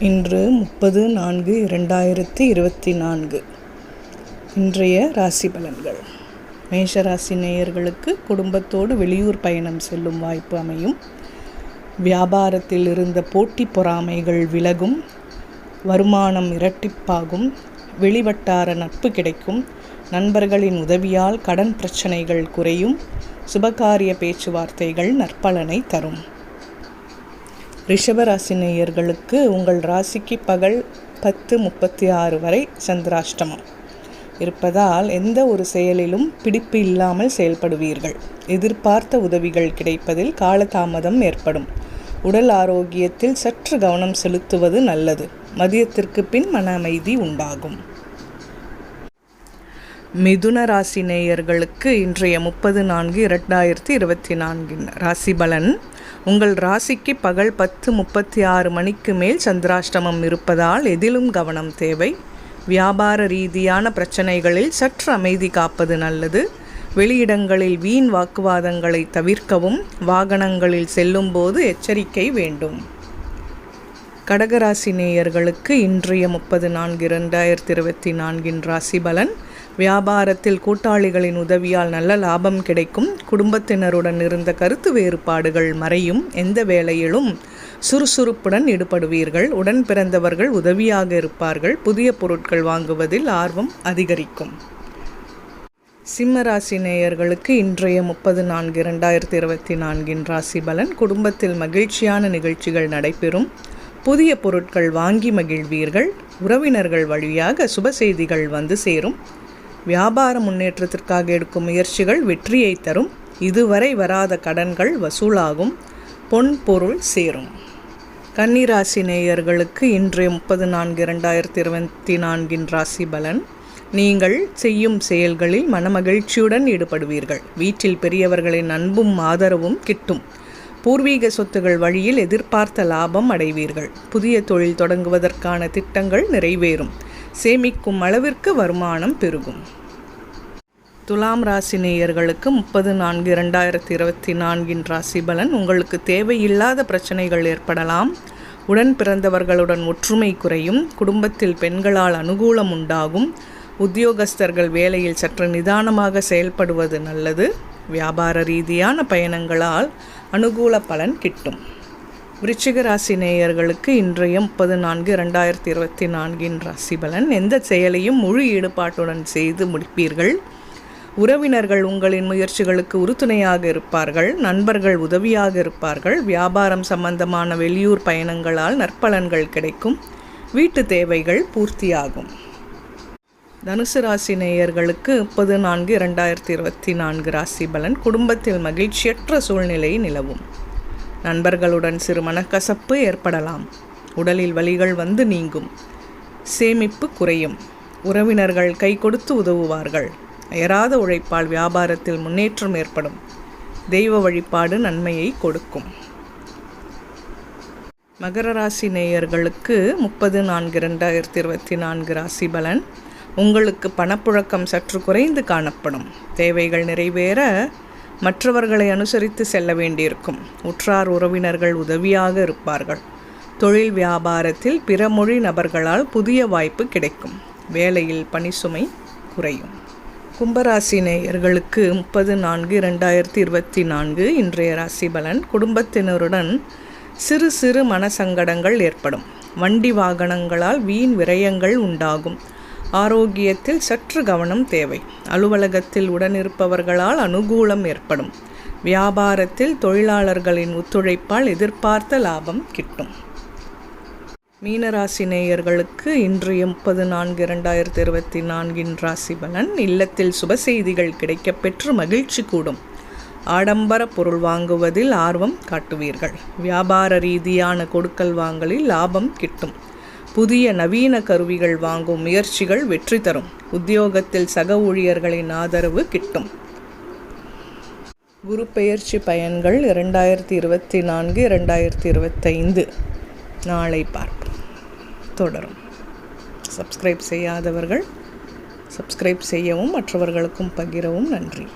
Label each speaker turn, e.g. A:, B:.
A: இன்று முப்பது நான்கு இரண்டாயிரத்தி இருபத்தி நான்கு. இன்றைய ராசி பலன்கள். மேஷராசி நேயர்களுக்கு குடும்பத்தோடு வெளியூர் பயணம் செல்லும் வாய்ப்பு அமையும். வியாபாரத்தில் இருந்த போட்டி பொறாமைகள் விலகும். வருமானம் இரட்டிப்பாகும். வெளிவட்டார நட்பு கிடைக்கும். நண்பர்களின் உதவியால் கடன் பிரச்சனைகள் குறையும். சுபகாரிய பேச்சுவார்த்தைகள் நற்பலனை தரும். ரிஷபராசி நேயர்களுக்கு உங்கள் ராசிக்கு பகல் பத்து முப்பத்தி ஆறு வரை சந்திராஷ்டமம். இருப்பதால் எந்த ஒரு செயலிலும் பிடிப்பு இல்லாமல் செயல்படுவீர்கள். எதிர்பார்த்த உதவிகள் கிடைப்பதில் காலதாமதம் ஏற்படும். உடல் ஆரோக்கியத்தில் சற்று கவனம் செலுத்துவது நல்லது. மதியத்திற்கு பின் மன அமைதி உண்டாகும். மிதுன ராசி நேயர்களுக்கு இன்றைய முப்பது நான்கு இரண்டாயிரத்தி இருபத்தி நான்கின் ராசி பலன். உங்கள் ராசிக்கு பகல் பத்து முப்பத்தி ஆறு மணிக்கு மேல் சந்திராஷ்டமம் இருப்பதால் எதிலும் கவனம் தேவை. வியாபார ரீதியான பிரச்சனைகளில் சற்று அமைதி காப்பது நல்லது. வெளியிடங்களில் வீண் வாக்குவாதங்களை தவிர்க்கவும் வாகனங்களில் செல்லும்போது எச்சரிக்கை வேண்டும். கடகராசி நேயர்களுக்கு இன்றைய முப்பது நான்கு இரண்டாயிரத்தி இருபத்தி நான்கின் ராசி பலன். வியாபாரத்தில் கூட்டாளிகளின் உதவியால் நல்ல லாபம் கிடைக்கும். குடும்பத்தினருடன் இருந்த கருத்து வேறுபாடுகள் மறையும். எந்த வேலையிலும் சுறுசுறுப்புடன் ஈடுபடுவீர்கள். உடன் பிறந்தவர்கள் உதவியாக இருப்பார்கள். புதிய பொருட்கள் வாங்குவதில் ஆர்வம் அதிகரிக்கும். சிம்மராசி நேயர்களுக்கு இன்றைய முப்பது நான்கு இரண்டாயிரத்தி இருபத்தி நான்கின் ராசி பலன் குடும்பத்தில் மகிழ்ச்சியான நிகழ்ச்சிகள் நடைபெறும். புதிய பொருட்கள் வாங்கி மகிழ்வீர்கள். உறவினர்கள் வழியாக சுப செய்திகள் வந்து சேரும். வியாபார முன்னேற்றத்திற்காக எடுக்கும் முயற்சிகள் வெற்றியை தரும். இதுவரை வராத கடன்கள் வசூலாகும். பொன் பொருள் சேரும். கன்னிராசி நேயர்களுக்கு இன்றைய முப்பது நான்கு இரண்டாயிரத்தி இருபத்தி நான்கின் ராசி பலன். நீங்கள் செய்யும் செயல்களில் மனமகிழ்ச்சியுடன் ஈடுபடுவீர்கள். வீட்டில் பெரியவர்களின் அன்பும் ஆதரவும் கிட்டும். பூர்வீக சொத்துகள் வழியில் எதிர்பார்த்த லாபம் அடைவீர்கள். புதிய தொழில் தொடங்குவதற்கான திட்டங்கள் நிறைவேறும். சேமிக்கும் அளவிற்கு வருமானம் பெருகும். துலாம் ராசி நேயர்களுக்கு முப்பது நான்கு இரண்டாயிரத்தி இருபத்தி நான்கின் ராசி பலன் உங்களுக்கு தேவையில்லாத பிரச்சனைகள் ஏற்படலாம். உடன் பிறந்தவர்களுடன் ஒற்றுமை குறையும். குடும்பத்தில் பெண்களால் அனுகூலம் உண்டாகும். உத்தியோகஸ்தர்கள் வேலையில் சற்று நிதானமாக செயல்படுவது நல்லது. வியாபார ரீதியான பயணங்களால் அனுகூல பலன் கிட்டும். விருச்சிக ராசி நேயர்களுக்கு இன்றைய முப்பது நான்கு ரெண்டாயிரத்தி இருபத்தி நான்கின் ராசி பலன் எந்த செயலையும் முழு ஈடுபாட்டுடன் செய்து முடிப்பீர்கள்? உறவினர்கள் உங்களின் முயற்சிகளுக்கு உறுதுணையாக இருப்பார்கள். நண்பர்கள் உதவியாக இருப்பார்கள். வியாபாரம் சம்பந்தமான வெளியூர் பயணங்களால் நற்பலன்கள் கிடைக்கும். வீட்டு தேவைகள் பூர்த்தியாகும். தனுசு ராசி நேயர்களுக்கு முப்பது நான்கு இரண்டாயிரத்தி இருபத்தி நான்கு ராசி பலன் குடும்பத்தில் மகிழ்ச்சியற்ற சூழ்நிலை நிலவும். நண்பர்களுடன் சிறு மனக்கசப்பு ஏற்படலாம். உடலில் வலிகள் வந்து நீங்கும். சேமிப்பு குறையும். உறவினர்கள் கை கொடுத்து உதவுவார்கள். அயராத உழைப்பால் வியாபாரத்தில் முன்னேற்றம் ஏற்படும். தெய்வ வழிபாடு நன்மையை கொடுக்கும். மகர ராசி நேயர்களுக்கு முப்பது நான்கு ரெண்டாயிரத்தி இருபத்தி நான்கு ராசி பலன். உங்களுக்கு பணப்புழக்கம் சற்று குறைந்து காணப்படும். தேவைகள் நிறைவேற மற்றவர்களை அனுசரித்து செல்ல வேண்டியிருக்கும். உற்றார் உறவினர்கள் உதவியாக இருப்பார்கள். தொழில் வியாபாரத்தில் பிற மொழி நபர்களால் புதிய வாய்ப்பு கிடைக்கும். வேலையில் பணிசுமை குறையும். கும்பராசி நேயர்களுக்கு முப்பது நான்கு இரண்டாயிரத்தி இருபத்தி நான்கு இன்றைய ராசி பலன் குடும்பத்தினருடன் சிறு சிறு மனசங்கடங்கள் ஏற்படும். வண்டி வாகனங்களால் வீண் விரயங்கள் உண்டாகும். ஆரோக்கியத்தில் சற்று கவனம் தேவை. அலுவலகத்தில் உடனிருப்பவர்களால் அனுகூலம் ஏற்படும். வியாபாரத்தில் தொழிலாளர்களின் ஒத்துழைப்பால் எதிர்பார்த்த லாபம் கிட்டும். மீனராசி நேயர்களுக்கு இன்று முப்பது நான்கு இரண்டாயிரத்தி இருபத்தி நான்கின் ராசி பலன் இல்லத்தில் சுப செய்திகள் கிடைக்கப்பெற்று மகிழ்ச்சி கூடும். ஆடம்பர பொருள் வாங்குவதில் ஆர்வம் காட்டுவீர்கள். வியாபார ரீதியான கொடுக்கல் வாங்கலில் லாபம் கிட்டும். புதிய நவீன கருவிகள் வாங்கும் முயற்சிகள் வெற்றி தரும். உத்தியோகத்தில் சக ஊழியர்களின் ஆதரவு கிட்டும். குரு பெயர்ச்சி பயன்கள் இரண்டாயிரத்தி இருபத்தி நான்கு இரண்டாயிரத்தி இருபத்தைந்து நாளை பார்ப்போம். தொடரும். சப்ஸ்கிரைப் செய்யாதவர்கள் சப்ஸ்கிரைப் செய்யவும் மற்றவர்களுக்கும் பகிரவும் நன்றி.